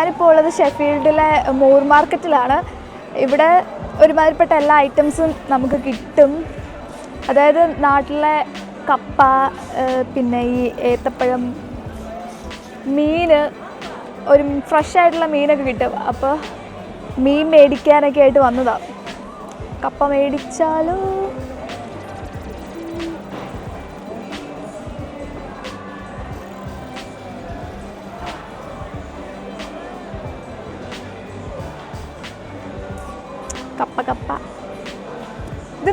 ഞാനിപ്പോൾ ഉള്ളത് ഷെഫീൽഡിലെ മോർ മാർക്കറ്റിലാണ്. ഇവിടെ ഒരുമാതിരിപ്പെട്ട എല്ലാ ഐറ്റംസും നമുക്ക് കിട്ടും. അതായത് നാട്ടിലെ കപ്പ പിന്നെ ഈ ഏത്തപ്പഴം മീൻ ഒരു ഫ്രഷ് ആയിട്ടുള്ള മീനൊക്കെ കിട്ടും. അപ്പോൾ മീൻ മേടിക്കാനൊക്കെ ആയിട്ട് വന്നതാണ് കപ്പ മേടിച്ചാലോ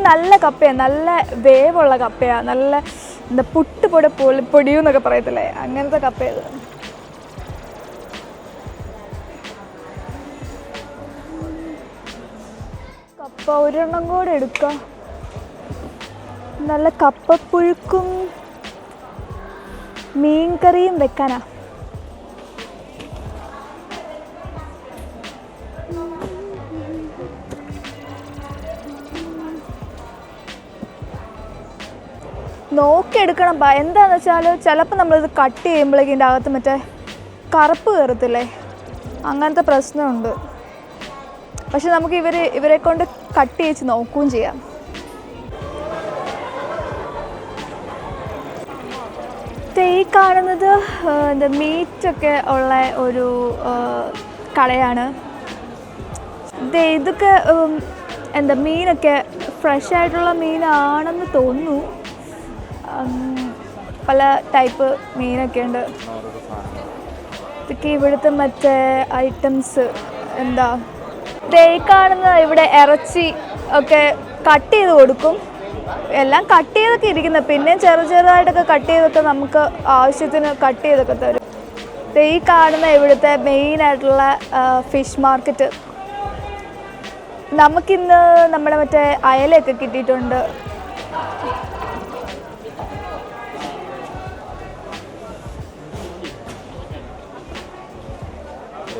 നല്ല കപ്പയാണ് നല്ല വേവുള്ള കപ്പയാണ് നല്ല എന്താ പുട്ട് പൊടി പൊളി പൊടിയൂന്നൊക്കെ പറയത്തില്ലേ? അങ്ങനത്തെ കപ്പയത് കപ്പ ഒരെണ്ണം കൂടെ എടുക്കാം. നല്ല കപ്പപ്പുഴുക്കും മീൻ കറിയും വെക്കാനാ. നോക്കിയെടുക്കണം. എന്താണെന്ന് വെച്ചാൽ ചിലപ്പോൾ നമ്മളിത് കട്ട് ചെയ്യുമ്പോഴേക്കും ഇതിന്റെ അകത്ത് മറ്റേ കറുപ്പ് കയറത്തില്ലേ അങ്ങനത്തെ പ്രശ്നമുണ്ട്. പക്ഷെ നമുക്ക് ഇവർ ഇവരെ കൊണ്ട് കട്ട് ചെയ്ച്ച് നോക്കുകയും ചെയ്യാം. ഈ കാണുന്നത് എന്താ മീറ്റൊക്കെ ഉള്ള ഒരു കളയാണ് ഇതൊക്കെ എന്താ മീനൊക്കെ ഫ്രഷ് ആയിട്ടുള്ള മീനാണെന്ന് തോന്നുന്നു. പല ടൈപ്പ് മീനൊക്കെ ഉണ്ട് ഇതൊക്കെ ഇവിടുത്തെ മറ്റേ ഐറ്റംസ് എന്താ തേക്കാണെന്ന് ഇവിടെ ഇറച്ചി ഒക്കെ കട്ട് ചെയ്ത് കൊടുക്കും. എല്ലാം കട്ട് ചെയ്തൊക്കെ ഇരിക്കുന്നത് പിന്നെ ചെറു ചെറുതായിട്ടൊക്കെ കട്ട് ചെയ്തൊക്കെ നമുക്ക് ആവശ്യത്തിന് കട്ട് ചെയ്തൊക്കെ തരും. ഈ കാണുന്ന ഇവിടുത്തെ മെയിൻ ആയിട്ടുള്ള ഫിഷ് മാർക്കറ്റ് നമുക്കിന്ന് നമ്മുടെ മറ്റേ അയലയൊക്കെ കിട്ടിയിട്ടുണ്ട്.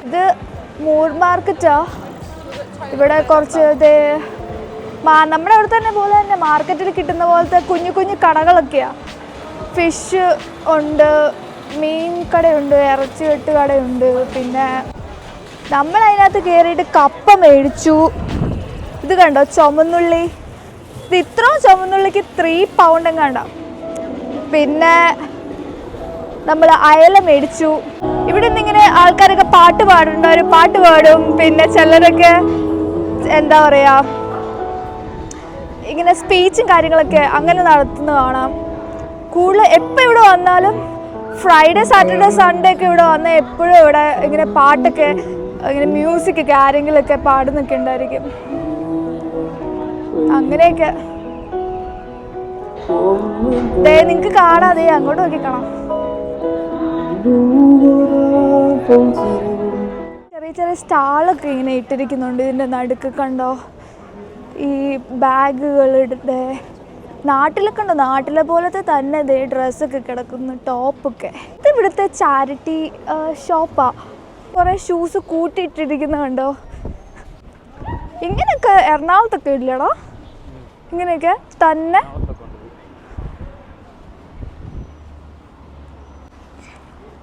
ഇത് മൂർ മാർക്കറ്റാ. ഇവിടെ കുറച്ച് ഇത് നമ്മുടെ അവിടെ തന്നെ പോലെ തന്നെ മാർക്കറ്റിൽ കിട്ടുന്ന പോലത്തെ കുഞ്ഞു കുഞ്ഞു കടകളൊക്കെയാ. ഫിഷ് ഉണ്ട് മീൻ കടയുണ്ട് ഇറച്ചി വെട്ട് കടയുണ്ട് പിന്നെ നമ്മൾ അതിനകത്ത് കയറിയിട്ട് കപ്പ മേടിച്ചു. ഇത് കണ്ടോ? ചുമന്നുള്ളി ഇത് ഇത്രയും ചുമന്നുള്ളിക്ക് ത്രീ പൗണ്ടും കണ്ടോ പിന്നെ നമ്മൾ അയല മേടിച്ചു. ഇവിടെ ആൾക്കാരൊക്കെ പാട്ട് പാടുന്നവർ പാട്ട് പാടും. പിന്നെ ചിലരൊക്കെ എന്താ പറയുക ഇങ്ങനെ സ്പീച്ചും കാര്യങ്ങളൊക്കെ അങ്ങനെ നടത്തുന്ന കാണാം. കൂടുതൽ എപ്പോൾ ഇവിടെ വന്നാലും ഫ്രൈഡേ സാറ്റർഡേ സൺഡേ ഒക്കെ ഇവിടെ വന്നാൽ എപ്പോഴും ഇവിടെ ഇങ്ങനെ പാട്ടൊക്കെ ഇങ്ങനെ മ്യൂസിക് ഒക്കെ ആരെങ്കിലുമൊക്കെ പാടുന്നൊക്കെ ഉണ്ടായിരിക്കും. അങ്ങനെയൊക്കെ. നിങ്ങൾക്ക് കാണാതെ അങ്ങോട്ട് നോക്കി കാണാം ചെറിയ ചെറിയ സ്റ്റാളൊക്കെ ഇങ്ങനെ ഇട്ടിരിക്കുന്നുണ്ട് ഇതിന്റെ നടുക്ക് കണ്ടോ? ഈ ബാഗുകളുടെ നാട്ടിലൊക്കെ ഉണ്ടോ. നാട്ടിലെ പോലത്തെ തന്നെ ഇതേ ഡ്രസ്സൊക്കെ കിടക്കുന്നു ടോപ്പൊക്കെ. ഇത് ഇവിടുത്തെ ചാരിറ്റി ഷോപ്പാ. കുറേ ഷൂസ് കൂട്ടിയിട്ടിരിക്കുന്ന കണ്ടോ? ഇങ്ങനെയൊക്കെ എറണാകുളത്തൊക്കെ ഇല്ലടോ? ഇങ്ങനെയൊക്കെ തന്നെ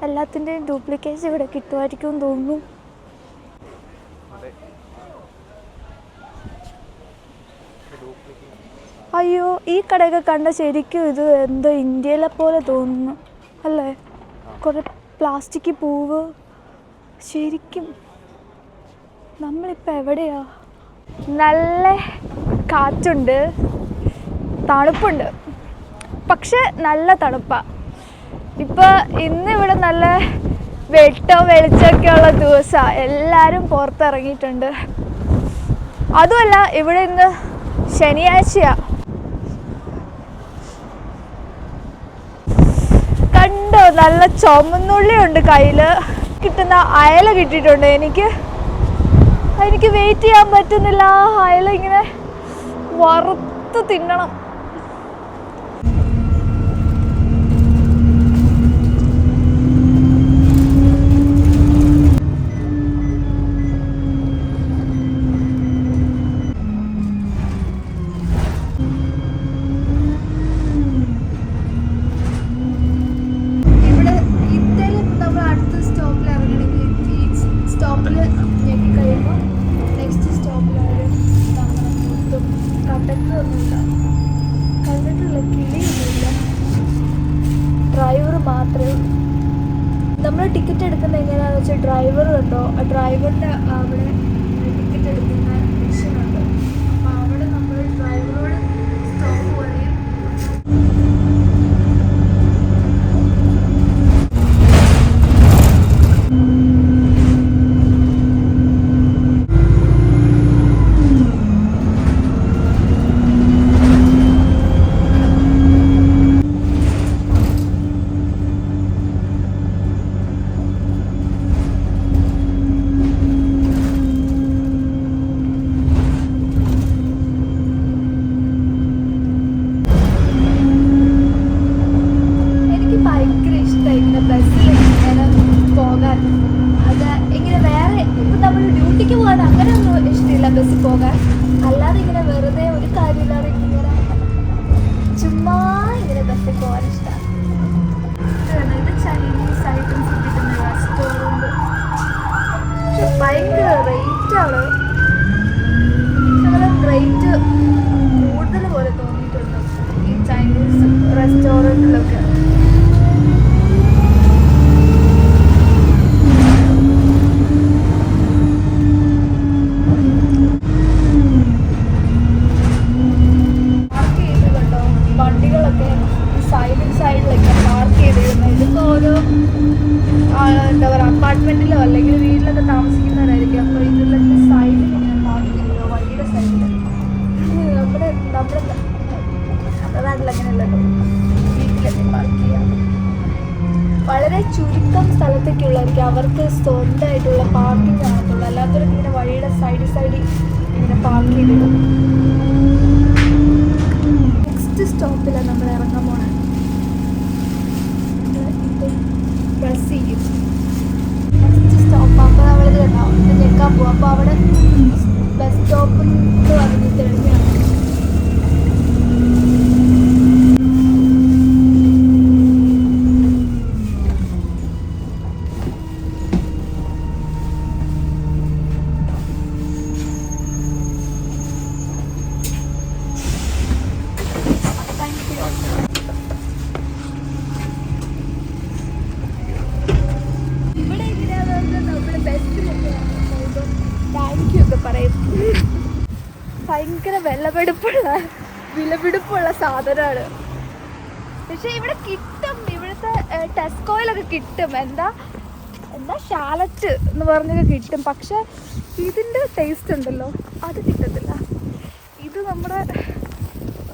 എല്ലാത്തിന്റെയും ഡ്യൂപ്ലിക്കേറ്റ്സ് ഇവിടെ കിട്ടുമായിരിക്കും എന്ന് തോന്നുന്നു അയ്യോ ഈ കടയൊക്കെ കണ്ട ശരിക്കും ഇത് എന്തോ ഇന്ത്യയിലെ പോലെ തോന്നുന്നു അല്ലേ? കുറേ പ്ലാസ്റ്റിക് പൂവ്. ശരിക്കും നമ്മളിപ്പോൾ എവിടെയാ? നല്ല കാറ്റുണ്ട് തണുപ്പുണ്ട്. പക്ഷെ നല്ല തണുപ്പാണ് ഇപ്പൊ ഇന്ന് ഇവിടെ നല്ല വെട്ടോ വെളിച്ചമൊക്കെ ഉള്ള ദിവസമാണ് എല്ലാവരും പുറത്തിറങ്ങിയിട്ടുണ്ട്. അതുമല്ല ഇവിടെ ഇന്ന് ശനിയാഴ്ചയാ. കണ്ടോ നല്ല ചുമന്നുള്ളിയുണ്ട് കയ്യിൽ. കിട്ടുന്ന അയല കിട്ടിയിട്ടുണ്ട് എനിക്ക്. എനിക്ക് വെയിറ്റ് ചെയ്യാൻ പറ്റുന്നില്ല. ആ അയല ഇങ്ങനെ വറുത്ത് തിന്നണം. ടിക്കറ്റ് എടുക്കുന്നത് എങ്ങനെയാണെന്ന് വെച്ചാൽ ഡ്രൈവർ കണ്ടോ? ആ ഡ്രൈവറിന്റെ അവിടെ ടിക്കറ്റ് എടുക്കുന്ന 下了 നമ്മുടെ വീട്ടിലെത്തി പാർക്ക് ചെയ്യാം. വളരെ ചുരുക്കം സ്ഥലത്തേക്കുള്ളവർക്ക് അവർക്ക് സ്വന്തമായിട്ടുള്ള പാർക്കിംഗ് കാണത്തുള്ളൂ അല്ലാത്തവർക്ക് ഇങ്ങനെ വഴിയുടെ സൈഡ് സൈഡിൽ ഇങ്ങനെ പാർക്ക് ചെയ്തിടും നെക്സ്റ്റ് സ്റ്റോപ്പിലാണ് നമ്മൾ ഇറങ്ങാൻ പോണത് പ്രസ് ചെയ്യും. നെക്സ്റ്റ് സ്റ്റോപ്പ് അപ്പോൾ നമ്മളിത് കണ്ടോ ഇത് ഞെക്കാൻ പോകും അപ്പോൾ അവിടെ ബസ് സ്റ്റോപ്പിൽ പറഞ്ഞ് തെളിഞ്ഞാണ് വിലപിടിപ്പുള്ള വിലപിടിപ്പുള്ള സാധനമാണ്. പക്ഷെ ഇവിടെ കിട്ടും. ഇവിടുത്തെ ടെസ്കോയിലൊക്കെ കിട്ടും. എന്താ എന്താ ഷാലറ്റ് എന്ന് പറഞ്ഞൊക്കെ കിട്ടും. പക്ഷെ ഇതിന്റെ ടേസ്റ്റ് ഉണ്ടല്ലോ അത് കിട്ടത്തില്ല. ഇത് നമ്മുടെ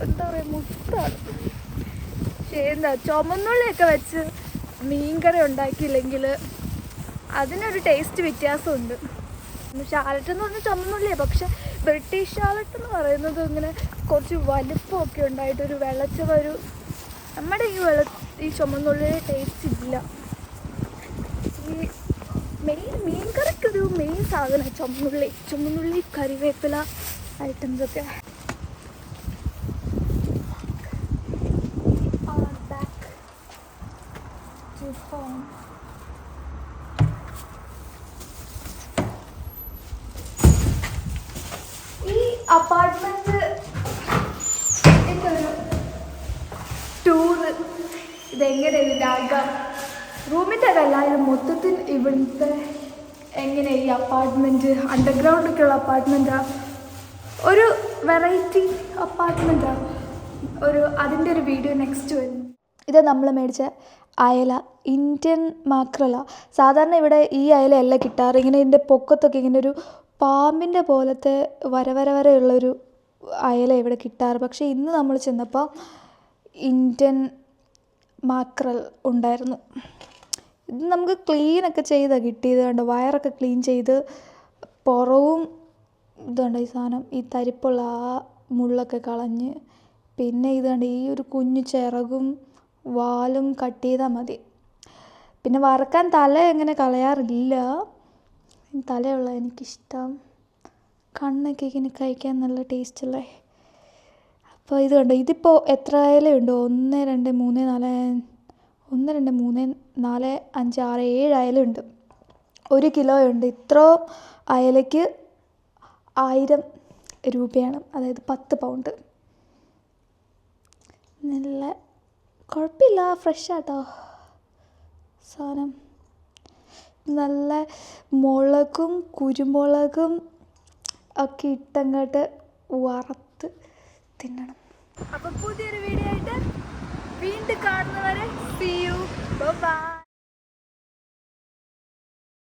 എന്താ പറയുക മുത്താണ്. എന്താ ചുമന്നുള്ളിയൊക്കെ വെച്ച് മീൻകറി ഉണ്ടാക്കിയില്ലെങ്കിൽ അതിനൊരു ടേസ്റ്റ് വ്യത്യാസമുണ്ട്. ഷാലറ്റ് എന്ന് പറഞ്ഞാൽ ചുമന്നുള്ളിയാണ് പക്ഷെ ബ്രിട്ടീഷ് ഷാലറ്റ് എന്ന് പറയുന്നത് ഇങ്ങനെ കുറച്ച് വലിപ്പമൊക്കെ ഉണ്ടായിട്ട് ഒരു വെള്ളച്ചവ ഒരു നമ്മുടെ ഈ വെള ഈ ചുമന്നുള്ളിൽ ടേസ്റ്റ് ഇല്ല ഈ മെയിൻ മീൻ കറിക്കൊരു മെയിൻ സാധനം ചുമന്നുള്ളി ചുമന്നുള്ളി കറിവേപ്പില ഐറ്റംസ് ഒക്കെ are back to. ഇതെങ്ങനെ ഇതാകാം റൂമിന്റെ അല്ല ഇത് മൊത്തത്തിൽ ഇവിടുത്തെ എങ്ങനെ ഈ അപ്പാർട്ട്മെന്റ് അണ്ടർഗ്രൗണ്ടൊക്കെ ഉള്ള അപ്പാർട്ട്മെന്റാണ് ഒരു വെറൈറ്റി അപ്പാർട്ട്മെന്റാണ് ഒരു അതിന്റെ ഒരു വീഡിയോ നെക്സ്റ്റ് വരുന്നു ഇത് നമ്മൾ മേടിച്ച അയല ഇന്ത്യൻ മാക്രല സാധാരണ ഇവിടെ ഈ അയലയല്ല കിട്ടാറ്. ഇങ്ങനെ ഇതിന്റെ പൊക്കത്തൊക്കെ ഇങ്ങനെ ഒരു പാമ്പിന്റെ പോലത്തെ വര വരെയുള്ളൊരു അയല ഇവിടെ കിട്ടാറ്. പക്ഷേ ഇന്ന് നമ്മൾ ചെന്നപ്പോൾ ഇന്ത്യൻ മാക്രൽ ഉണ്ടായിരുന്നു. ഇത് നമുക്ക് ക്ലീനൊക്കെ ചെയ്താണ് കിട്ടിയത് കണ്ടോ? വയറൊക്കെ ക്ലീൻ ചെയ്ത് പുറവും ഇതുണ്ട് ഈ സാധനം ഈ തരിപ്പുള്ള ആ മുള്ളൊക്കെ കളഞ്ഞ് പിന്നെ ഇത് കണ്ട്? ഈ ഒരു കുഞ്ഞു ചിറകും വാലും കട്ട് ചെയ്താൽ മതി. പിന്നെ വറക്കാൻ തല എങ്ങനെ കളയാറില്ല. തലയുള്ള എനിക്കിഷ്ടം. കണ്ണൊക്കെ ഇങ്ങനെ കഴിക്കാൻ നല്ല ടേസ്റ്റല്ലേ അപ്പോൾ ഇത് കണ്ടോ ഇതിപ്പോൾ എത്ര അയലുണ്ടോ ഒന്ന് രണ്ട് മൂന്ന് നാല് ഒന്ന് രണ്ട് മൂന്ന് നാല് അഞ്ച് ആറ് ഏഴ് അയലുണ്ട് ഒരു കിലോ ഉണ്ട്. ഇത്ര അയലയ്ക്ക് ആയിരം രൂപയാണ്. അതായത് പത്ത് പൗണ്ട് നല്ല കുഴപ്പമില്ല. ഫ്രഷ് ആട്ടോ. സാധനം. നല്ല മുളകും കുരുമുളകും ഒക്കെ ഇട്ടങ്ങോട്ട് വറുത്ത് തിന്നണം. അപ്പം പുതിയൊരു വീഡിയോ ആയിട്ട് വീണ്ടും കാണുന്നവരെ സി യു ബൈ